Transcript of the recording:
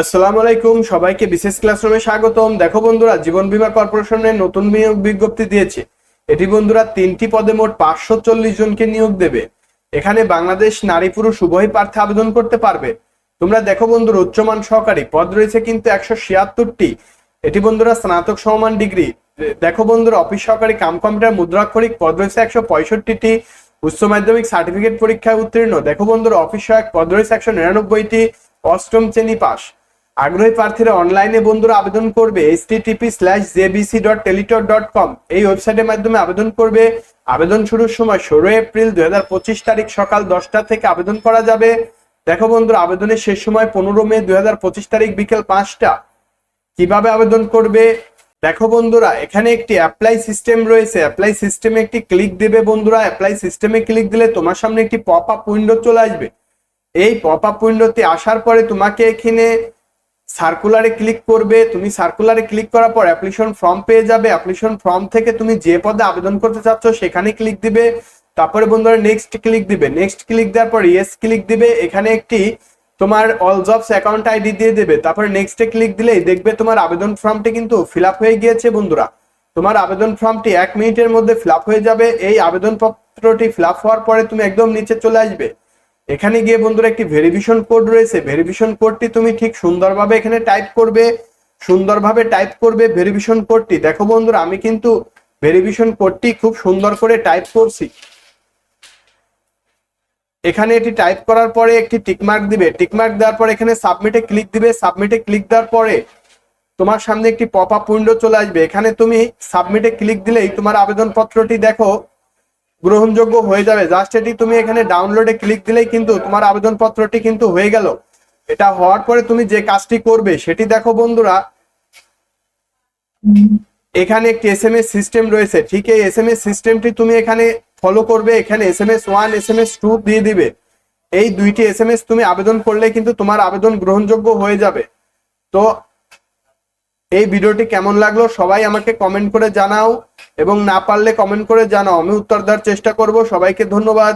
আসসালামু আলাইকুম, সবাইকে বিশেষ ক্লাসরুমে স্বাগতম। দেখো বন্ধুরা, জীবন বীমা কর্পোরেশনের নতুন নিয়োগ বিজ্ঞপ্তি দিয়েছে। এটি বন্ধুরা তিনটি পদে মোট পাঁচশো চল্লিশ জনকে নিয়োগ দেবে। এখানে বাংলাদেশ নারী পুরুষ উভয় প্রার্থী আবেদন করতে পারবে। তোমরা দেখো বন্ধুরা, উচ্চমান সহকারী পদ রয়েছে কিন্তু একশো ছিয়াত্তরটি। এটি বন্ধুরা স্নাতক সমমান ডিগ্রি। দেখো বন্ধুরা, অফিস সহকারী কাম কম্পিউটার মুদ্রাক্ষরিক পদ রয়েছে একশো পঁয়ষট্টিটি। উচ্চ মাধ্যমিক সার্টিফিকেট পরীক্ষায় উত্তীর্ণ। দেখো বন্ধুরা, অফিস সহায়ক পদ রয়েছে একশো নিরানব্বইটি। অষ্টম শ্রেণি পাস আগ্রহী প্রার্থীরা অনলাইনে বন্ধুরা আবেদন করবে HTTP slash JBC dot teletalk dot com এই ওয়েবসাইটের মাধ্যমে আবেদন করবে। আবেদন শুরুর সময় ষোলো এপ্রিল দুই তারিখ সকাল দশটা থেকে আবেদন করা যাবে। দেখো বন্ধুরা, আবেদনের শেষ সময় পনেরো মে দুই তারিখ বিকেল পাঁচটা। কীভাবে আবেদন করবে? দেখো বন্ধুরা, এখানে একটি অ্যাপ্লাই সিস্টেম রয়েছে। অ্যাপ্লাই সিস্টেমে একটি ক্লিক দেবে বন্ধুরা। অ্যাপ্লাই সিস্টেমে ক্লিক দিলে তোমার সামনে একটি পপ আপ উইন্ডো চলে আসবে। এই পপ আপ উইন্ডোতে আসার পরে তোমাকে এখানে সার্কুলারে ক্লিক করবে, তুমি সার্কুলারে ক্লিক করার পর অ্যাপ্লিকেশন ফর্ম পেয়ে যাবে। অ্যাপ্লিকেশন ফর্ম থেকে তুমি যে পদে আবেদন করতে চাচ্ছ সেখানে ক্লিক দিবে। তারপরে বন্ধুরা নেক্সট ক্লিক দিবে। নেক্সট ক্লিক দেওয়ার পর ইয়েস ক্লিক দিবে। এখানে একটি তোমার অল জবস অ্যাকাউন্ট আইডি দিয়ে দেবে। তারপরে নেক্সটে ক্লিক দিলেই দেখবে তোমার আবেদন ফর্মটি কিন্তু ফিল হয়ে গিয়েছে বন্ধুরা। তোমার আবেদন ফর্মটি এক মিনিটের মধ্যে ফিল হয়ে যাবে। এই আবেদন পত্রটি ফিল হওয়ার পরে তুমি একদম নিচে চলে আসবে। এখানে গিয়ে বন্ধুরা একটি ভেরিফিকেশন কোড রয়েছে। ভেরিফিকেশন কোডটি তুমি ঠিক সুন্দরভাবে এখানে টাইপ করবে। সুন্দরভাবে টাইপ করবে ভেরিফিকেশন কোডটি। দেখো বন্ধুরা, আমি কিন্তু ভেরিফিকেশন কোডটি খুব সুন্দর করে টাইপ করছি। এখানে এটি টাইপ করার পরে একটি টিকমার্ক দিবে। টিকমার্ক দেওয়ার পরে এখানে সাবমিটে ক্লিক দিবে। সাবমিটে ক্লিক দেওয়ার পরে তোমার সামনে একটি পপ আপ উইন্ডো চলে আসবে। এখানে তুমি সাবমিটে ক্লিক দিলেই তোমার আবেদনপত্রটি দেখো গ্রহণযোগ্য হয়ে যাবে। জাস্ট এটি তুমি এখানে ডাউনলোডে ক্লিক দিলেই কিন্তু তোমার আবেদনপত্রটি কিন্তু হয়ে গেল। এটা হওয়ার পরে তুমি যে কাজটি করবে, সেটি দেখো বন্ধুরা। এখানে একটি এস এম এস সিস্টেম রয়েছে। ঠিক এই এস এম এস সিস্টেমটি তুমি এখানে ফলো করবে। এখানে S M S one S M S two দিয়ে দিবে। এই দুইটি এস এম এস তুমি আবেদন করলে কিন্তু তোমার আবেদন গ্রহণযোগ্য হয়ে যাবে। তো এই ভিডিওটি কেমন লাগল সবাই আমাকে কমেন্ট করে জানাও এবং না পারলে কমেন্ট করে জানাও। আমি উত্তর দেওয়ার চেষ্টা করব। সবাইকে ধন্যবাদ।